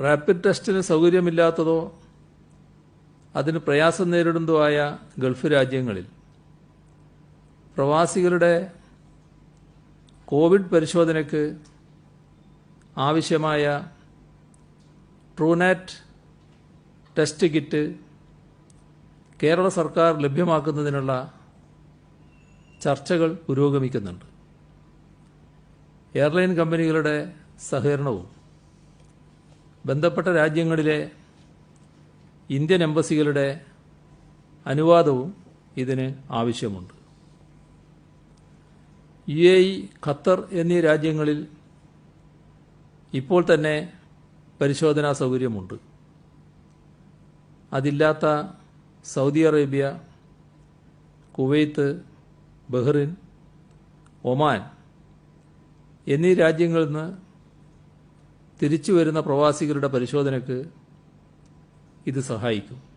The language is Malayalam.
റാപ്പിഡ് ടെസ്റ്റിന് സൗകര്യമില്ലാത്തതോ അതിന് പ്രയാസം നേരിടുന്നതോ ആയ ഗൾഫ് രാജ്യങ്ങളിൽ പ്രവാസികളുടെ കോവിഡ് പരിശോധനയ്ക്ക് ആവശ്യമായ ട്രൂനാറ്റ് ടെസ്റ്റ് കിറ്റ് കേരള സർക്കാർ ലഭ്യമാക്കുന്നതിനുള്ള ചർച്ചകൾ പുരോഗമിക്കുന്നുണ്ട്. എയർലൈൻ കമ്പനികളുടെ സഹകരണവും ബന്ധപ്പെട്ട രാജ്യങ്ങളിലെ ഇന്ത്യൻ എംബസികളുടെ അനുവാദവും ഇതിന് ആവശ്യമുണ്ട്. യു എ ഇ ഖത്തർ എന്നീ രാജ്യങ്ങളിൽ ഇപ്പോൾ തന്നെ പരിശോധനാ സൗകര്യമുണ്ട്. അതില്ലാത്ത Saudi Arabia Kuwait Bahrain Oman എന്നീ രാജ്യങ്ങളിൽ നിന്ന് തിരിച്ചു വരുന്ന പ്രവാസികളുടെ പരിശോധനയ്ക്ക് ഇത് സഹായിക്കും.